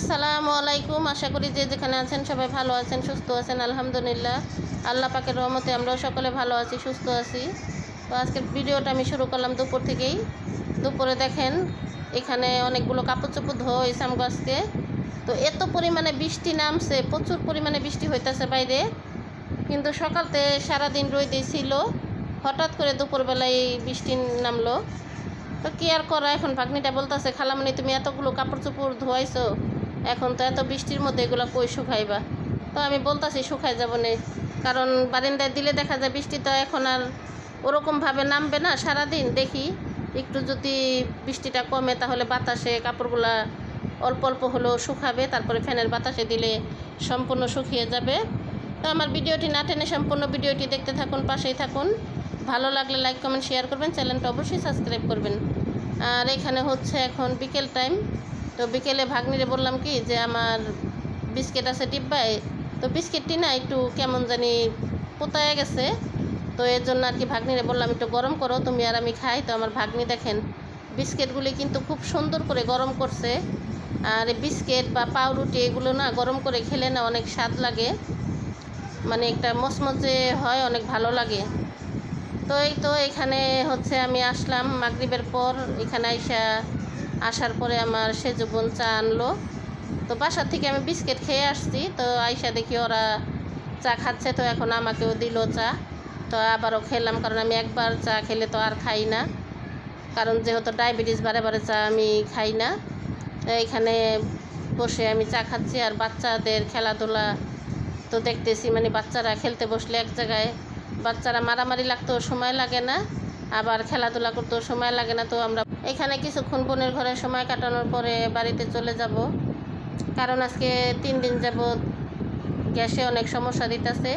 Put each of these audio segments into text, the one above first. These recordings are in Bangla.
আসসালামু আলাইকুম। আশা করি যে যেখানে আছেন সবাই ভালো আছেন, সুস্থ আছেন, আলহামদুলিল্লাহ। আল্লাহ পাকের রহমতে আমরাও সকলে ভালো আছি, সুস্থ আছি। তো আজকের ভিডিওটা আমি শুরু করলাম দুপুর থেকেই। দুপুরে দেখেন, এখানে অনেকগুলো কাপড় চোপড় ধোয়া আমগো আজকে তো এত পরিমাণে বৃষ্টি নামছে, প্রচুর পরিমাণে বৃষ্টি হইতেছে বাইরে। কিন্তু সকালতে সারাদিন রোদে ছিল, হঠাৎ করে দুপুরবেলায় বৃষ্টি নামলো। তো কি আর করা, এখন ভাগ্নিটা বলতেছে, খালামণি, তুমি এতগুলো কাপড় চোপড় ধোয়াইছো এখন তো এত বৃষ্টির মধ্যে এগুলো কই শুকাইবা? তো আমি বলতাছি শুকাই যাব না। কারণ বারিন্দায় দিলে দেখা যায় বৃষ্টি তো এখন আর ওরকমভাবে নামবে না সারাদিন। দেখি একটু যদি বৃষ্টিটা কমে তাহলে বাতাসে কাপড়গুলা অল্প অল্প হলেও শুকাবে, তারপরে ফ্যানের বাতাসে দিলে সম্পূর্ণ শুকিয়ে যাবে। তো আমার ভিডিওটি না টেনে সম্পূর্ণ ভিডিওটি দেখতে থাকুন, পাশেই থাকুন। ভালো লাগলে লাইক, কমেন্ট, শেয়ার করবেন। চ্যানেলটা অবশ্যই সাবস্ক্রাইব করবেন। আর এখানে হচ্ছে এখন বিকেল টাইম। তো বিকেলে ভাগ্নিরে বললাম কি যে আমার বিস্কিট আছে ডিব্বায়, তো বিস্কিটটি না একটু কেমন জানি পোতায় গেছে। তো এর জন্য আর কি ভাগ্নিরে বললাম, একটু গরম করো, তুমি আর আমি খাই। তো আমার ভাগ্নি দেখেন, বিস্কিটগুলি কিন্তু খুব সুন্দর করে গরম করছে। আর বিস্কিট বা পাউরুটি এগুলো না গরম করে খেলে না অনেক স্বাদ লাগে। মানে একটা মচমচে হয়, অনেক ভালো লাগে। তো এই তো এখানে হচ্ছে আমি আসলাম, মাগরিবের পর এখানে আইসা আসার পরে আমার সেজু বোন চা আনলো। তো বাসার থেকে আমি বিস্কিট খেয়ে আসছি। তো আইসা দেখি ওরা চা খাচ্ছে, তো এখন আমাকেও দিল চা। তো আবারও খেলাম, কারণ আমি একবার চা খেলে তো আর খাই না। কারণ যেহেতু ডায়াবেটিস, বারে বারে চা আমি খাই না। এইখানে বসে আমি চা খাচ্ছি আর বাচ্চাদের খেলাধুলা তো দেখতেছি। মানে বাচ্চারা খেলতে বসলে এক জায়গায় বাচ্চারা মারামারি লাগতেও সময় লাগে না। আবার খেলাধুলা করতেও সময় লাগে না তো আমরা এখানে কিছুক্ষণ বোনের ঘরে সময় কাটানোর পরে বাড়িতে চলে যাব। কারণ আজকে তিন দিন যাবৎ গ্যাসে অনেক সমস্যা দিতেছে।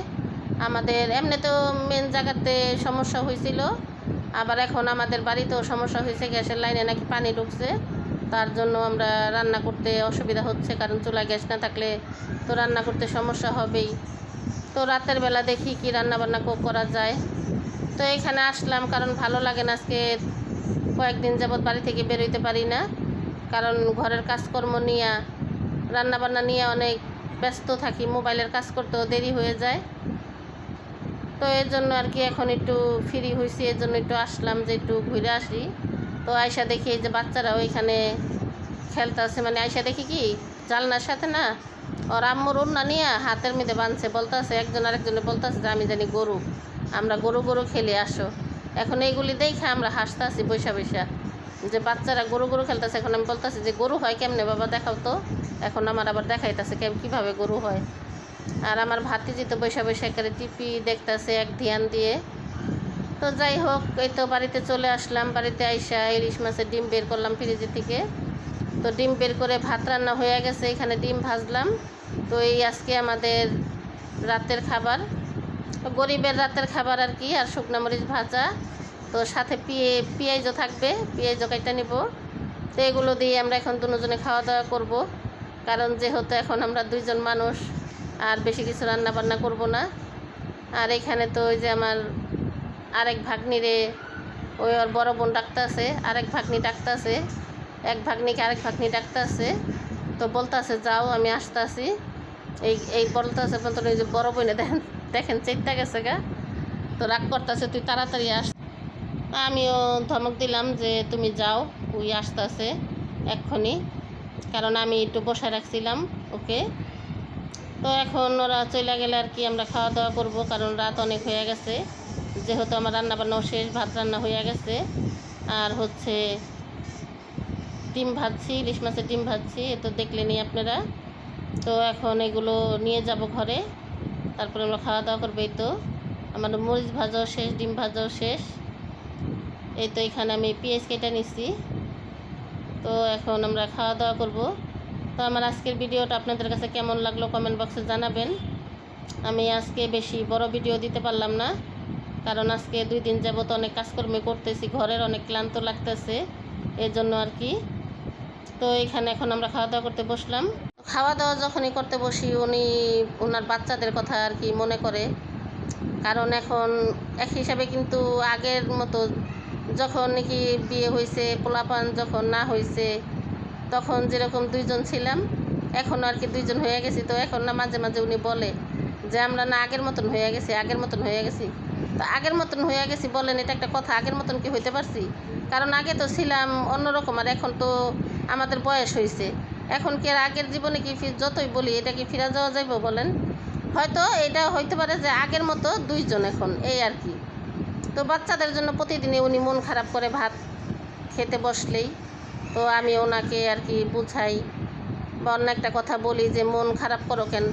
আমাদের এমনিতেও মেন জায়গাতে সমস্যা হয়েছিল। আবার এখন আমাদের বাড়িতেও সমস্যা হয়েছে, গ্যাসের লাইনে নাকি পানি ঢুকছে। তার জন্য আমরা রান্না করতে অসুবিধা হচ্ছে, কারণ চুলা গ্যাস না থাকলে তো রান্না করতে সমস্যা হবেই। তো রাতের বেলা দেখি কি রান্না বান্না করা যায়। তো এখানে আসলাম কারণ ভালো লাগে না আজকে কয়েকদিন যাবৎ বাড়ি থেকে বেরোইতে পারি না। কারণ ঘরের কাজকর্ম নিয়ে রান্না বান্না নিয়ে অনেক ব্যস্ত থাকি, মোবাইলের কাজ করতেও দেরি হয়ে যায়। তো এর জন্য আর কি এখন একটু ফ্রি হয়েছি এর জন্য একটু আসলাম যে একটু ঘুরে আসি। তো আয়সা দেখি যে বাচ্চারা ওইখানে খেলতেছে মানে আয়সা দেখি কি জালনার সাথে না, ওর আম্মুর উন্না নিয়ে হাতের মধ্যে বাঁধছে, বলতেছে, একজন আরেকজনে বলতেছে যে আমি জানি গরু। আমরা গরু গরু খেলে আসো। এখন এইগুলি দেখে আমরা হাসতে আসি বৈশা বৈশা যে বাচ্চারা গরু গরু খেলতেছে, এখন আমি বলতেছি যে গরু হয় কেমনে? বাবা দেখাও তো। এখন আমার আবার দেখাইতেছে কেম কীভাবে গরু হয়। আর আমার ভাতিজি তো বৈশা বৈশা করে টিপি দেখতেছে, এক ধ্যান দিয়ে। তো যাই হোক, এই তো বাড়িতে চলে আসলাম। বাড়িতে আইসা ইলিশ মাছের ডিম বের করলাম ফ্রিজে থেকে। তো ডিম বের করে ভাত রান্না হয়ে গেছে, এখানে ডিম ভাজলাম। তো এই আজকে আমাদের রাতের খাবার। গরিবের রাতের খাবার আর কি, আর শুকনো মরিচ ভাজা। তো সাথে পিয়ে, পেঁয়াজও থাকবে, পেঁয়াজও কেটে নিব। তো এগুলো দিয়ে আমরা এখন দুজনে খাওয়া দাওয়া করব। কারণ যেহেতু এখন আমরা দুইজন মানুষ, আর বেশি কিছু রান্না বান্না করব না। আর এখানে তো ওই যে আমার আরেক ভাগ্নিরে ওই ওর বড় বোন ডাকতেছে, আরেক ভাগ্নি ডাকতেছে, এক ভাগ্নিকে আরেক ভাগ্নি ডাকতেছে। তো বলতেছে, যাও, আমি আসতেছি। এই এই বলতেছে বলতে ওই যে বড় বোনে দেখেন দেখেন চেকটা গেছে গা। তো রাগ করতেছে, তুই তাড়াতাড়ি আস। আমিও ধমক দিলাম যে তুমি যাও, ওই আসতেছে এক্ষুনি, কারণ আমি একটু বসে রাখছিলাম ওকে। তো এখন ওরা চলে গেলে আর কি আমরা খাওয়া দাওয়া করব, কারণ রাত অনেক হয়ে গেছে। যেহেতু আমার রান্না বান্নাও শেষ, ভাত রান্না হয়ে গেছে। আর হচ্ছে ডিম ভাজছি, ইলিশ মাছের ডিম ভাজছি, এ তো দেখলেনি আপনারা। তো এখন এগুলো নিয়ে যাব ঘরে। তারপরে আমরা খাওয়া দাওয়া করব, এই তো। আমার মরিচ ভাজাও শেষ, ডিম ভাজাও শেষ। এই তো এখানে আমি পেঁয়াজ কেটে নিচ্ছি তো এখন আমরা খাওয়া দাওয়া করব। তো আমার আজকের ভিডিওটা আপনাদের কাছে কেমন লাগল কমেন্ট বক্সে জানাবেন। আমি আজকে বেশি বড় ভিডিও দিতে পারলাম না। কারণ আজকে দুই দিন যাবত অনেক কাজকর্ম করতেছি, ঘরের অনেক ক্লান্ত লাগতেছে। এর জন্য আর কি। তো এখানে এখন আমরা খাওয়া দাওয়া করতে বসলাম। খাওয়া দাওয়া যখনই করতে বসি, উনি ওনার বাচ্চাদের কথা আর কি মনে করে। কারণ এখন এক হিসাবে কিন্তু আগের মতো যখন নাকি বিয়ে হয়েছে পোলাপান যখন না হয়েছে তখন যেরকম দুইজন ছিলাম, এখন আর কি দুইজন হয়ে গেছি। তো এখন না মাঝে মাঝে উনি বলে যে, আমরা না আগের মতন হয়ে গেছি, আগের মতন হয়ে গেছি। তো আগের মতন হয়ে গেছি বলেন, এটা একটা কথা, আগের মতন কি হইতে পারছি? কারণ আগে তো ছিলাম অন্যরকম, আর এখন তো আমাদের বয়স হয়েছে এখন কি আগের জীবনে কি যতই বলি, এটা কি ফিরে যাওয়া যাইব বলেন? হয়তো এটা হইতে পারে যে আগের মতো দুইজন এখন, এই আর কি। তো বাচ্চাদের জন্য প্রতিদিনই উনি মন খারাপ করে ভাত খেতে বসলেই, তো আমি ওনাকে আর কি বুঝাই বা অন্য একটা কথা বলি যে মন খারাপ করো কেন?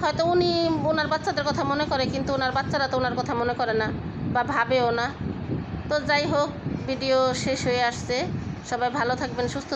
হয়তো উনি ওনার বাচ্চাদের কথা মনে করে, কিন্তু ওনার বাচ্চারা তো ওনার কথা মনে করে না বা ভাবেও না। তো যাই হোক, ভিডিও শেষ হয়ে আসছে। সবাই ভালো থাকবেন, সুস্থ